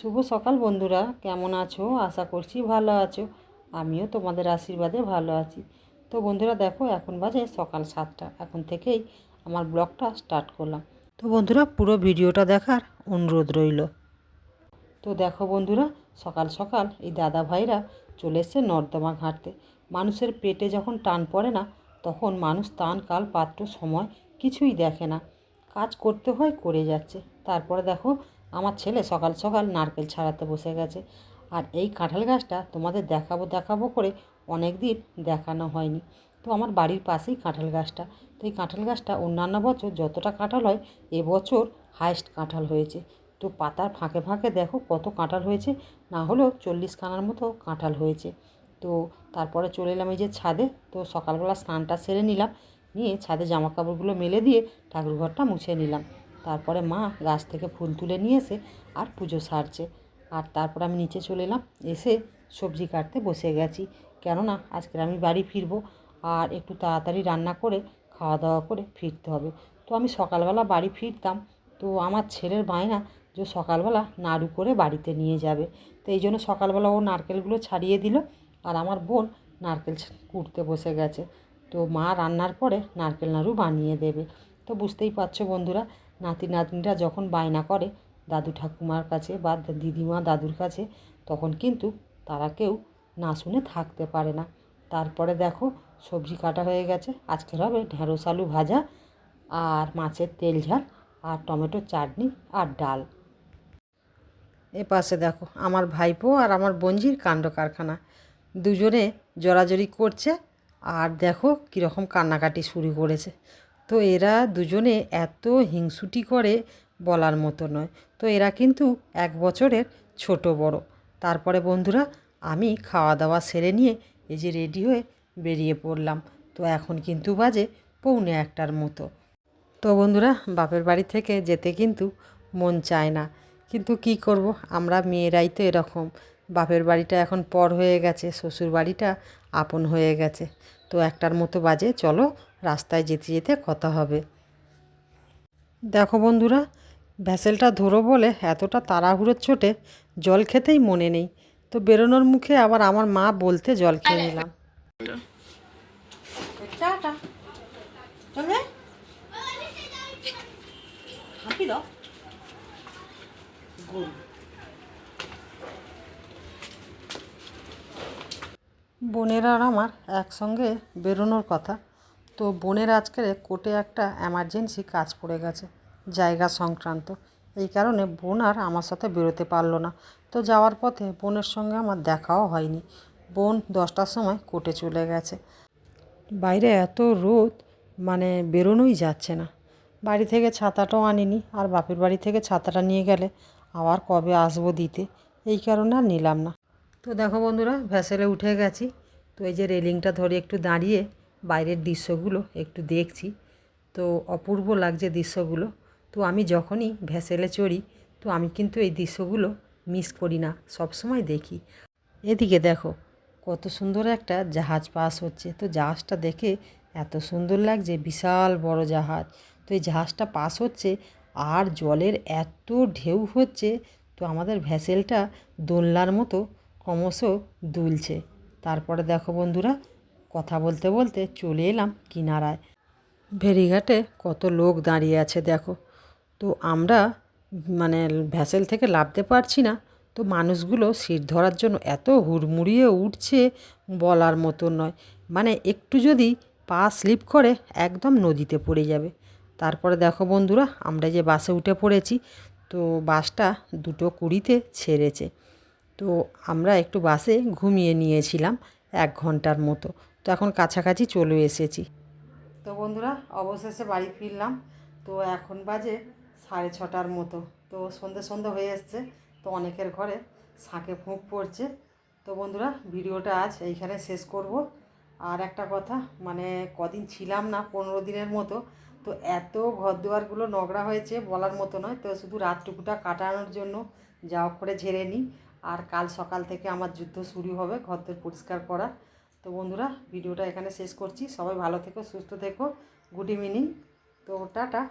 শুভ সকাল বন্ধুরা, কেমন আছো? আশা করছি ভালো আছো। আমিও তোমাদের আশীর্বাদে ভালো আছি। তো বন্ধুরা, দেখো, এখন বাজে সকাল সাতটা। এখন থেকেই আমার ব্লগটা স্টার্ট করলাম। তো বন্ধুরা, পুরো ভিডিওটা দেখার অনুরোধ রইল। তো দেখো বন্ধুরা, সকাল সকাল এই দাদা ভাইরা চলে এসছে নর্দমা ঘাঁটতে। মানুষের পেটে যখন টান পড়ে না, তখন মানুষ তান কাল, পাত্র, সময় কিছুই দেখে না। কাজ করতে হয়, করে যাচ্ছে। তারপরে দেখো আমার ছেলে সকাল সকাল নারকেল ছাড়াতে বসে গেছে। আর এই কাঁঠাল গাছটা তোমাদের দেখাবো দেখাবো করে অনেক দিন দেখানো হয়নি। তো আমার বাড়ির পাশেই কাঁঠাল গাছটা। তো এই কাঁঠাল গাছটা অন্যান্য বছর যতটা কাঁঠাল হয়, এবছর হাইস্ট কাঁঠাল হয়েছে। তো পাতার ফাঁকে ফাঁকে দেখো কত কাঁঠাল হয়েছে, না হলেও চল্লিশ খানার মতো কাঁঠাল হয়েছে। তো তারপরে চলে এলাম এই যে ছাদে। তো সকালবেলা স্নানটা সেরে নিলাম, নিয়ে ছাদে জামা কাপড়গুলো মেলে দিয়ে ঠাকুরঘরটা মুছে নিলাম। তারপরে মা গাছ থেকে ফুল তুলে নিয়ে এসে আর পুজো সারছে। আর তারপর আমি নিচে চলে এলাম, এসে সবজি কাটতে বসে গেছি। কেননা আজকে আমি বাড়ি ফিরবো আর একটু তাড়াতাড়ি রান্না করে খাওয়া দাওয়া করে ফিরতে হবে। তো আমি সকালবেলা বাড়ি ফিরতাম, তো আমার ছেলের বায়না যে সকালবেলা নাড়ু করে বাড়িতে নিয়ে যাবে। তো এই জন্য সকালবেলা ও নারকেলগুলো ছাড়িয়ে দিল আর আমার বোন নারকেল কুটতে বসে গেছে। তো মা রান্নার পরে নারকেল নাড়ু বানিয়ে দেবে। তো বুঝতেই পারছ বন্ধুরা, নাতি নাতনিরা যখন বায়না করে দাদু ঠাকুমার কাছে বা দিদিমা দাদুর কাছে, তখন কিন্তু তারা কেউ না শুনে থাকতে পারে না। তারপরে দেখো সবজি কাটা হয়ে গেছে, আজকের হবে ঢেঁড়স আলু ভাজা, আর মাছের তেল ঝাল, আর টমেটো চাটনি, আর ডাল। এ পাশে দেখো আমার ভাইপো আর আমার বঞ্জির কাণ্ড কারখানা। দুজনে জড়াজড়ি করছে, আর দেখো কীরকম কান্নাকাটি শুরু করেছে। তো এরা দুজনে এত হিংসুটি করে বলার মতো নয়। তো এরা কিন্তু এক বছরের ছোট বড়। তারপরে বন্ধুরা, আমি খাওয়া দাওয়া সেরে নিয়ে এই যে রেডি হয়ে বেরিয়ে পড়লাম। তো এখন কিন্তু বাজে পৌনে একটার মতো। তো বন্ধুরা, বাপের বাড়ি থেকে যেতে কিন্তু মন চায় না। কিন্তু কি করব? আমরা মেয়েরাই তো এরকম। বাপের বাড়িটা এখন পর হয়ে গেছে শ্বশুর বাড়িটা আপন হয়ে গেছে। তো একটার মতো বাজে। চলো রাস্তায় যেতে যেতে কথা হবে। দেখো বন্ধুরা ভ্যাসেলটা ধরো বলে এতটা তাড়াহুড়োর চোটে জল খেতেই মনে নেই। তো বেরোনোর মুখে আবার আমার মা বলতে জল খেয়ে নিলাম। বোনের আর আমার একসঙ্গে বেরোনোর কথা। তো বোনের আজকের কোর্টে একটা এমার্জেন্সি কাজ পড়ে গেছে, জায়গা সংক্রান্ত। এই কারণে বোন আর আমার সাথে বেরোতে পারল না। তো যাওয়ার পথে বোনের সঙ্গে আমার দেখাও হয়নি। বোন দশটার সময় কোর্টে চলে গেছে। বাইরে এত রোদ মানে বেরোনোই যাচ্ছে না। বাড়ি থেকে ছাতাটাও আনিনি, আর বাপের বাড়ি থেকে ছাতাটা নিয়ে গেলে আবার কবে আসব দিতে? এই কারণে আর নিলাম না। তো দেখো বন্ধুরা ভ্যাসেলে উঠে গেছি। তো এই যে রেলিংটা ধরে একটু দাঁড়িয়ে বাইরের দৃশ্যগুলো একটু দেখছি। তো অপূর্ব লাগছে দৃশ্যগুলো। তো আমি যখনই ভ্যাসেলে চড়ি, তো আমি কিন্তু এই দৃশ্যগুলো মিস করি না, সবসময় দেখি। এদিকে দেখো, কত সুন্দর একটা জাহাজ পাস হচ্ছে। তো জাহাজটা দেখে এত সুন্দর লাগছে, বিশাল বড় জাহাজ। তো এই জাহাজটা পাস হচ্ছে আর জলের এত ঢেউ হচ্ছে, তো আমাদের ভ্যাসেলটা দোলনার মতো ক্রমশ দুলছে। তারপরে দেখো বন্ধুরা কথা বলতে বলতে চলে এলাম কিনারায়। ভেরিঘাটে কত লোক দাঁড়িয়ে আছে দেখো। তো আমরা মানে ভ্যাসেল থেকে নামতে পারছি না। তো মানুষগুলো সিট ধরার জন্য এত হুড়মুড়িয়ে উঠছে বলার মতো নয়। মানে একটু যদি পা স্লিপ করে একদম নদীতে পড়ে যাবে। তারপরে দেখো বন্ধুরা, আমরা যে বাসে উঠে পড়েছি, তো বাসটা দুটো কুড়িতে ছেড়েছে। তো আমরা একটু বাসে ঘুমিয়ে নিয়েছিলাম এক ঘণ্টার মতো। তো এখন কাছাকাছি চলে এসেছি। তো বন্ধুরা, অবশেষে বাড়ি ফিরলাম। তো এখন বাজে সাড়ে ছটার মতো। তো সন্ধে সন্ধে হয়ে এসছে। তো অনেকের ঘরে শাঁখে ফুঁক পড়ছে। তো বন্ধুরা, ভিডিওটা আজ এইখানে শেষ করব। আর একটা কথা মানে কদিন ছিলাম না, পনেরো দিনের মতো। তো এত ঘর দুয়ারগুলো নোংরা হয়েছে বলার মতো নয়। তো শুধু রাতটুকুটা কাটানোর জন্য যা করে ঝেড়ে নিই। আর কাল সকাল থেকে আমার যুদ্ধ শুরু হবে ঘরদের পরিষ্কার করা তো বন্ধুরা, ভিডিওটা এখানে শেষ করছি। সবাই ভালো থেকো, সুস্থ থেকো। গুড ইভিনিং তো টাটা।